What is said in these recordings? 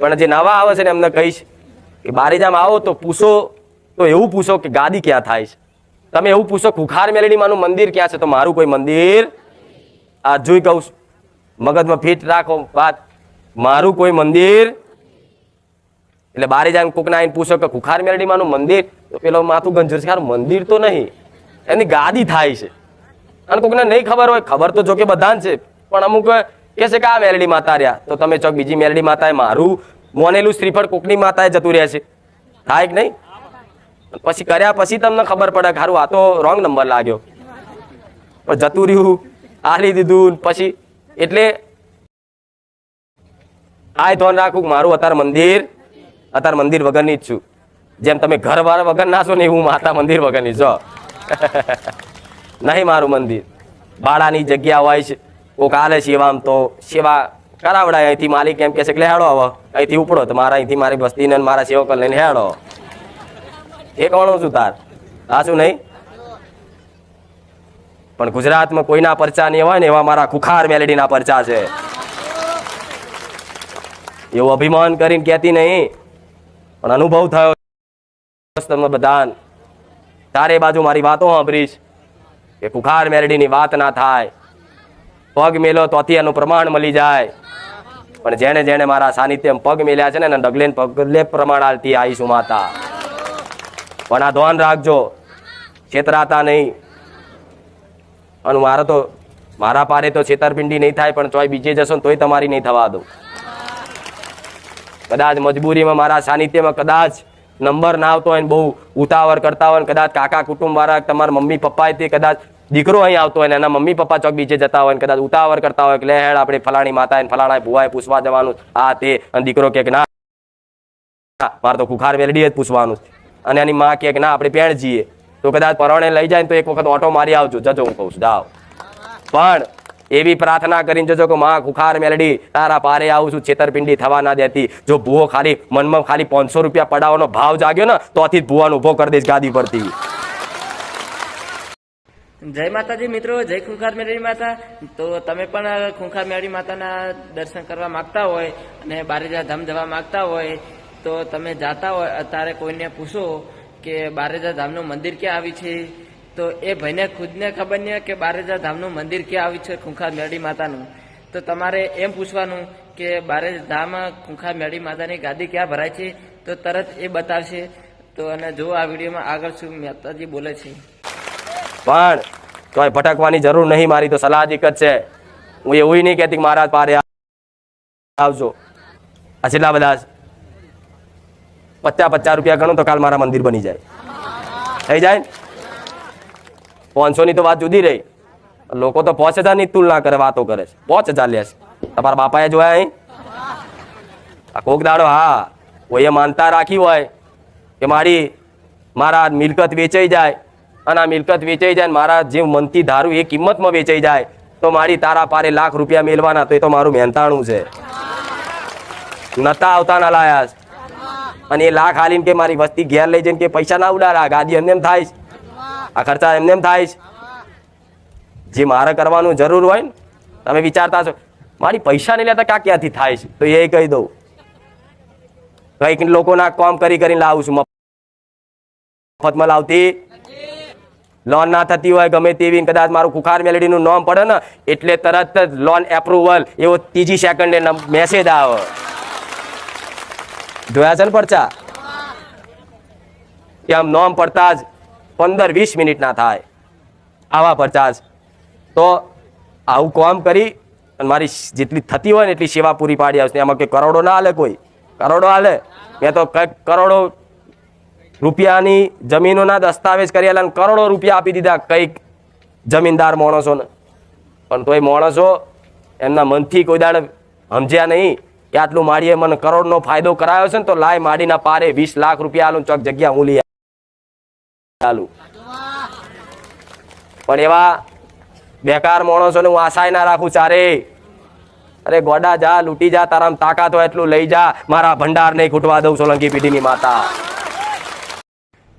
પણ જે નવા આવે છે ને એમને કહીશ કે બારીજામ આવો તો પૂછો, તો એવું પૂછો કે ગાદી ક્યાં થાય છે? તમે એવું પૂછો ખુખાર મેલડી માનું મંદિર ક્યાં છે? તો મારું કોઈ મંદિર આ જોઈ કહું છું. મગજમાં ફિટ રાખો વાત. મારું કોઈ મંદિર એટલે બારે જાય કોકના આવીને પૂછો કે ખુખાર મેલડી માનું મંદિર? તો પેલો માથું ગંજર છે મંદિર તો નહીં. એની ગાદી થાય છે. અને કોકને નહીં ખબર હોય, ખબર તો જો કે બધાને છે. પણ અમુક કે છે કે આ મેલડી માતા રહ્યા. તો તમે ચોક બીજી મેલડી માતાએ મારું મોનેલું શ્રીફળ કોકની માતાએ જતું રહે છે. થાય કે નહીં? પછી કર્યા પછી તમને ખબર પડે કે હારું, આ તો રોંગ નંબર લાગ્યો. પણ જતું રહ્યું, આલી દીધું પછી એટલે આ ધોન રાખું મારું અત્યારે મંદિર અત્યારે મંદિર વગરની જ છું. જેમ તમે ઘર વાર વગર ના છો ને હું માતા મંદિર વગરની છો. નહીં મારું મંદિર. ભાડાની જગ્યા હોય છે. કોક આલે આમ તો સેવા કરાવડાય. અહીંથી માલિક એમ કહે છે કે લે હેડો હવે. અહીંથી ઉપડો તો મારા અહીંથી મારી વસ્તીને ને મારા સેવકો લઈને હેડો. એ કોણ છું તાર? શું નહીં? પણ ગુજરાતમાં કોઈના પરચા નહીં હોય ને એવા મારા ખુખાર મેલેડીના પરચા છે. એવું અભિમાન કરીને કહેતી નહીં. પણ અનુભવ થયો. તમને બધાન. ચારે બાજુ મારી વાતો સાંભળીશ. કે કુખાર મેલેડીની વાત ના થાય. પગ મેલો તોથી એનું પ્રમાણ મળી જાય. પણ જેને જેને મારા સાનિધ્યમાં પગ મેલ્યા છે ને, એને ડગલે પગલે પ્રમાણ આલતી આવીશું માતા. પણ આ ધ્યાન રાખજો, છેતરાતા નહીં. અને મારે તો, મારા પારે તો છેતરપિંડી નહીં થાય, પણ ચોય બીજે જશો ને તોય તમારી નહીં થવા દઉં. કદાચ મજબૂરીમાં મારા સાનિધ્યમાં કદાચ નંબર ના આવતો હોય ને બહુ ઉતાવળ કરતા હોય ને, કદાચ કાકા કુટુંબ વાળા, તમારા મમ્મી પપ્પા તે કદાચ દીકરો અહીં આવતો હોય એના મમ્મી પપ્પા ચોક બીજે જતા હોય કદાચ ઉતાવળ કરતા હોય કે લે હેડ આપણે ફલાણી માતા ફલાણા ભુવાએ પૂછવા જવાનું. આ તે. દીકરો કે ના, મારે તો ખુખાર વેલડી જ પૂછવાનું અને એની માં કે ના, આપણે પેણ જઈએ તો કદાચ પરણે લઈ જાય ને તો એક વખત ઓટો મારી આવજો. જજો હું કહું છું, જાઓ. પણ એવી પ્રાર્થના કરીને જજો કે માં ખુખાર મેલડી, તારા પારે આવું છું, છેતરપિંડી થવા ના દેતી. જો ભૂવો ખાલી, મનમાં ખાલી પાંચસો રૂપિયા પડાવવાનો ભાવ જાગ્યો ને તોથી જ ભૂવાનો ઊભો કરી દઈશ ગાદી પરથી. જય માતાજી મિત્રો, જય ખુંખાર મેળી માતા. તો તમે પણ ખુંખાર મેળી માતાના દર્શન કરવા માંગતા હોય અને બારેજા ધામ જવા માંગતા હોય, તો તમે જાતા હોય અત્યારે કોઈને પૂછો કે બારેજા ધામનું મંદિર ક્યાં આવી છે? તો એ ભાઈને ખુદને ખબર નહીં કે બારેજા ધામનું મંદિર ક્યાં આવ્યું છે ખુંખાર મેળી માતાનું. તો તમારે એમ પૂછવાનું કે બારેજ ધામ, ખુંખાર મેળી માતાની ગાદી ક્યાં ભરાય છે? તો તરત એ બતાવશે. તો અને જો આ વિડીયોમાં આગળ શું માતાજી બોલે છે. પણ તોય ભટકવાની જરૂર નહીં, મારી તો સલાહ જ છે. હું એવું નહીં કહેતી મારા પારે આવજો. આ છેલ્લા બધા પચાસ પચાસ રૂપિયા ગણો તો કાલ મારા મંદિર બની જાય. થઈ જાય પાંચસો ની તો વાત જુદી રહી. લોકો તો પાંચ હજારની તુલના કરે, વાતો કરે છે. પાંચ હજાર લે છે. તમારા બાપાએ જોયા અહીં? આ કોક દાડો, હા. કોઈએ માનતા રાખી હોય કે મારી, મારા મિલકત વેચાઈ જાય. અને આ મિલકત વેચાઈ જાય મારા જે મનથી ધારું એ કિંમતમાં વેચાઈ જાય, તો મારી તારા પારે લાખ રૂપિયા મેળવાના, તો એ તો મારું મહેનતાણું છે. નતા આવતા ના લાયા અને એ લાખ હાલીને કે મારી વસ્તી ઘેર લઈ જઈને કે પૈસા ના ઉડાડા ગાદી એમને એમ થાય આ ખર્ચા એમને એમ થાય જે મારે કરવાનું જરૂર હોય ને, તમે વિચારતા છો, મારી પૈસા નહીં લેતા ક્યાં ક્યાંથી થાય છે? તો એ કહી દઉં. કંઈક લોકોના કામ કરી કરીને લાવું છું, મફતમાં લાવતી. લોન ના થતી હોય, ગમે તેવી કદાચ મારું ખુખાર મેલેડીનું નોમ પડે ને, એટલે તરત જ લોન એપ્રુવલ એવો ત્રીજી સેકન્ડે મેસેજ આવે. જોયા છે ને પડચા એમ નોમ પડતા જ પંદર વીસ મિનિટ ના થાય. આવા પડચા જ. તો આવું કામ કરી અને મારી જેટલી થતી હોય ને એટલી સેવા પૂરી પાડી આવશે. એમાં કે કરોડો ના હાલે કોઈ. કરોડો હાલે. મેં તો કંઈક કરોડો રૂપિયાની જમીનોના દસ્તાવેજ કરેલા અને કરોડો રૂપિયા આપી દીધા કંઈક જમીનદાર માણસોને. પણ તોય માણસો એમના મનથી કોઈ દાડે સમજ્યા નહીં કે આટલું માડીએ મને કરોડનો ફાયદો કરાયો છે ને તો લાય માડીના પારે વીસ લાખ રૂપિયા આલું ચોક જગ્યા હું લઈ આલું. પણ એવા બેકાર માણસોને હું આશાય ના રાખું ચારે. અરે ગોડા જા, લૂંટી જા, તારામ તાકાત હોય એટલું લઈ જા. મારા ભંડાર નહીં ખૂટવા દઉં સોલંકી પીઢીની માતા.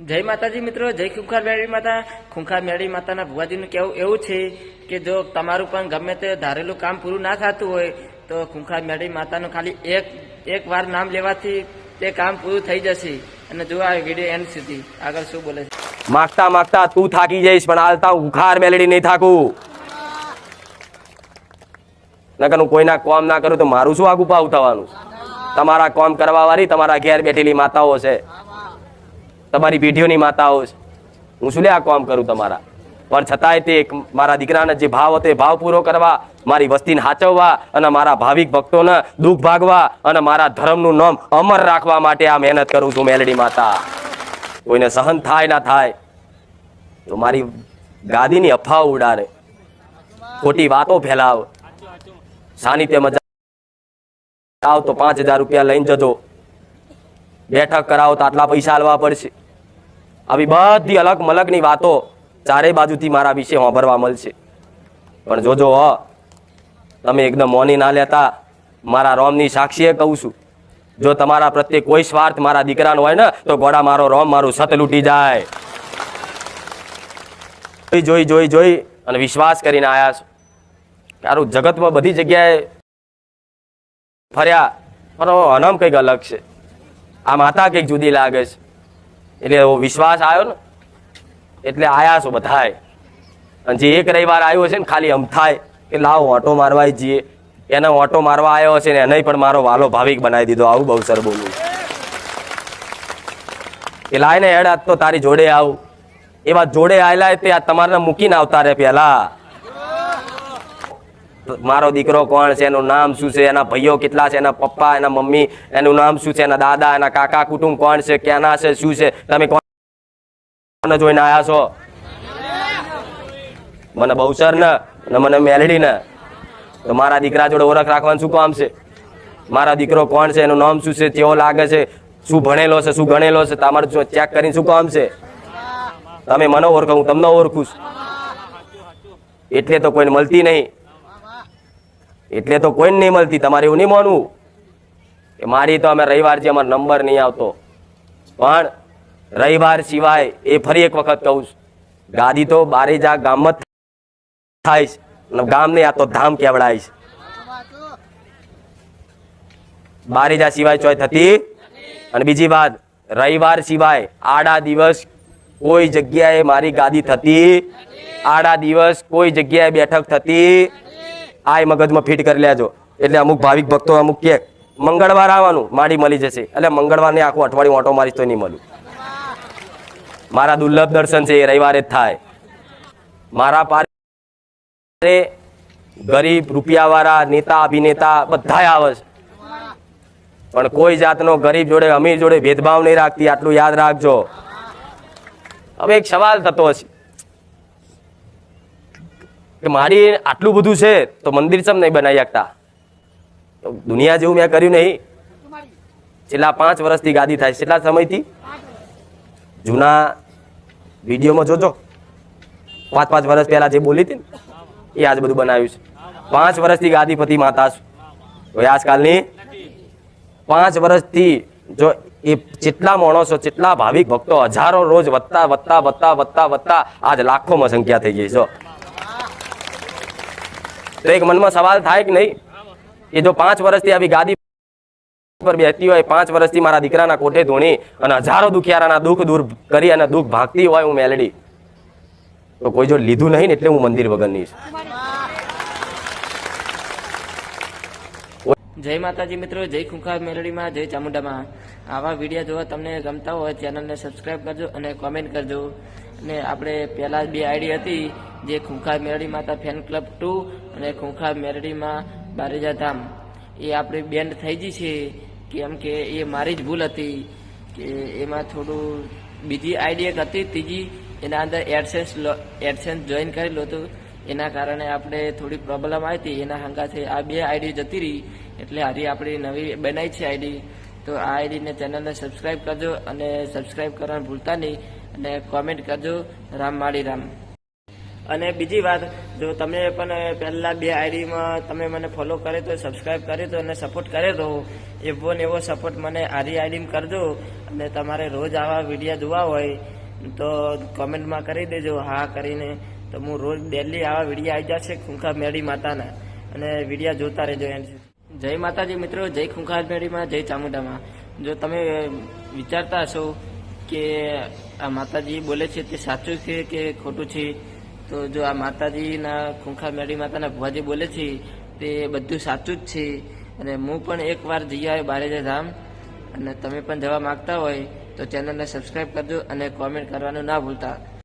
જય માતાજી મિત્રો, જય ખુંખાર મેળી માતા. ખુંખાર મેળી માતાના ભુવાજીનું કહેવું એવું છે કે જો તમારું પણ ગમે તે ધારેલું કામ પૂરું ના થતું હોય, તો ખુંખાર મેળી માતાનું ખાલી એક એક વાર નામ લેવાથી તે કામ પૂરું થઈ જશે. અને જો આ વીડિયો એન્ડ સુધી. આગળ શું બોલે છે? માગતા માગતા તું થાકી જઈશ, પણ હાલતા ઉખાર મેલડી નહીં થાકું. નકર હું કોઈના કોમ ના કરું તો મારું શું આગું પાવ થવાનું? તમારા કોમ કરવા વાળી તમારા ઘેર બેઠેલી માતાઓ છે. તમારી પેઢીઓની માતાઓ છે. હું શું લે આ કોમ કરું તમારા? પણ છતાંય તે મારા દીકરાના જે ભાવ હતો ભાવ પૂરો કરવા, મારી વસ્તીને હાચવવા અને મારા ભાવિક ભક્તોને દુઃખ ભાગવા અને મારા ધર્મનું નામ અમર રાખવા માટે આ મહેનત કરું છું, મેલડી માતા. કોઈને સહન થાય ના થાય, તો મારી ગાદીની અફાવ ઉડાડે. ખોટી વાતો ફેલાવ. સાનિધ્ય મજા આવ તો પાંચ હજાર રૂપિયા લઈને જજો. બેઠક કરાવો તો આટલા પૈસા આલવા પડશે. આવી બધી અલગ મલગની વાતો ચારે બાજુથી મારા વિશે સાંભળવા મળશે. પણ જોજો હ, તમે એકદમ મોની ના લેતા મારા રોમની સાક્ષીએ કહું છું. જો તમારા પ્રત્યે કોઈ સ્વાર્થ મારા દીકરાનો હોય ને, તો ગોડા મારો રોમ, મારું સત લૂટી જાય. જોઈ જોઈ જોઈ અને વિશ્વાસ કરીને આવ્યા છો. તારું જગતમાં બધી જગ્યાએ ફર્યા, પણ અનમ કંઈક અલગ છે. આ માતા કંઈક જુદી લાગે છે. એટલે એવો વિશ્વાસ આવ્યો ને, એટલે આયા છો બધાય. અને જે એક રવિવાર આવ્યો છે ને, ખાલી અમ થાય, કે લાવો ઓટો મારવા જઈએ. એને ઓટો મારવા આવ્યો છે ને, એને પણ મારો વાલો ભાવિક બનાવી દીધો, આવું બહુ સર બોલું. એ લાઈને હેડ, આજ તો તારી જોડે આવું. એવા જોડે આવેલા તે આ તમારે મૂકીને આવતા રે પેલા. મારો દીકરો કોણ છે? એનું નામ શું છે? એના ભાઈઓ કેટલા છે? એના પપ્પા, એના મમ્મી, એનું નામ શું છે? એના દાદા, એના કાકા કુટુંબ કોણ છે? ક્યાંના છે? શું છે? તમે કોણ જોઈને આવ્યા છો? મને બહુસર ને? મને મેલડી ને? તો મારા દીકરા જોડે ઓળખ રાખવાનું શું કામ છે? મારા દીકરો કોણ છે? એનું નામ શું છે? કેવો લાગે છે? શું ભણેલો છે? શું ગણેલો છે? તમારે ચેક કરીને શું કામ છે? તમે મને ઓળખો, હું તમને ઓળખું એટલે તો કોઈને મળતી નહીં. એટલે તો કોઈને નહીં મળતી, તમારે એવું નહીં માનવું. કે મારી તો અમે રવિવાર છે અમારો નંબર નહીં આવતો. પણ રવિવાર સિવાય એ ફરી એક વખત કહું છું. ગાદી તો બારેજા ગામમાં થાય છે. ગામ નહીં આ તો ધામ કેવડાય છે. બારેજા સિવાય ચોય થતી અને બીજી વાત, રવિવાર સિવાય આડા દિવસ કોઈ જગ્યાએ મારી ગાદી થતી, આડા દિવસ કોઈ જગ્યાએ બેઠક થતી આ મગજમાં ફિટ કરી લેજો. એટલે અમુક ભાવિક ભક્તો અમુક કે, મંગળવાર આવવાનું, માડી મળી જશે. એટલે મંગળવારને આખું અઠવાડિયું ઓટો મારીશ તો નહીં મળું મારા દુર્લભ દર્શન છે, એ રવિવારે જ થાય. મારા પારે ગરીબ રૂપિયાવાળા નેતા, અભિનેતા બધા આવે છે. પણ કોઈ જાતનો ગરીબ જોડે, અમીર જોડે ભેદભાવ નહીં રાખતી, આટલું યાદ રાખજો. હવે એક સવાલ થતો હશે કે મારી આટલું બધું છે તો મંદિર ચમ નહીં બનાવી શકતા દુનિયા જેવું મેં કર્યું નહીં. છેલ્લા પાંચ વર્ષથી ગાદી થાય છેલ્લા સમયથી? જૂના વિડીયોમાં જોજો. પાંચ પાંચ વર્ષ પહેલા જે બોલી હતી એ આજ બધું બનાવ્યું છે. પાંચ વર્ષથી ગાદીપતિ માતા છું. કોઈ આજકાલની પાંચ વર્ષથી જો એ જેટલા માણસો, જેટલા ભાવિક ભક્તો હજારો રોજ વધતા વધતા વધતા વધતા વધતા આજ લાખોમાં સંખ્યા થઈ ગઈ છે. તો એક મનમાં સવાલ થાય કે નહીં? એ જો પાંચ વર્ષથી આવી ગાદી પર બેસતી હોય, પાંચ વર્ષથી મારા દીકરાના કોઠે ધોણી અને હજારો દુખિયારાના દુઃખ દૂર કરી અને દુઃખ ભાગતી હોય હું મેલડી. તો કોઈ જો લીધું નહીં ને એટલે હું મંદિર વગરની છું. જય માતાજી મિત્રો, જય ખુંખા મેલડીમાં જય ચામુંડામાં. આવા વીડિયો જોવા તમને ગમતા હોય, ચેનલને સબસ્ક્રાઇબ કરજો અને કોમેન્ટ કરજો. અને આપણે પહેલા બે આઈડી હતી, જે ખુંખા મેલડી માતા ફેન ક્લબ ટુ અને ખુંખા મેલડીમાં બારેજા ધામ. એ આપણી બેન્ડ થઈ ગઈ છે, કેમ કે એ મારી જ ભૂલ હતી, કે એમાં થોડું બીજી આઈડી એક હતી, ત્રીજી એના અંદર એડસેન્સ એડસેન્સ જોઈન કરેલું હતું. એના કારણે આપણે થોડી પ્રોબ્લેમ આવી હતી. એના હંગાથી આ બે આઈડી જતી રહી. એટલે હારી આપણી નવી બનાવી છે આઈડી તો આ આઈડીને ચેનલને સબસ્ક્રાઇબ કરજો અને સબસ્ક્રાઇબ કરવાનું ભૂલતા નહીં. અને કોમેન્ટ કરજો. રામ માળી રામ. અને બીજી વાત, જો તમે પણ પહેલા બે આઈડીમાં તમે મને ફોલો કરે તો સબસ્ક્રાઇબ કરે તો અને સપોર્ટ કરે તો, એવો ને એવો સપોર્ટ મને આરી આઈડીમાં કરજો. અને તમારે રોજ આવા વીડિયો જોવા હોય, તો કોમેન્ટમાં કરી દેજો. હા કરીને તો હું રોજ ડેલી આવા વિડીયા આવી જશે ખૂંખા મેળી માતાના. અને વિડીયા જોતા રહેજો એમ. જય માતાજી મિત્રો, જય ખૂંખા મેળીમાં, જય ચામુંડામાં. જો તમે વિચારતા હશો કે આ માતાજી બોલે છે તે સાચું છે કે ખોટું છે, તો જો આ માતાજીના ખુંખા મેળી માતાના ભુવાજી બોલે છે તે બધું સાચું જ છે. અને હું પણ એકવાર જઈ આવ્યો બારેજા ધામ, અને તમે પણ જવા માગતા હોય તો ચેનલને સબસ્ક્રાઈબ કરજો અને કોમેન્ટ કરવાનું ના ભૂલતા.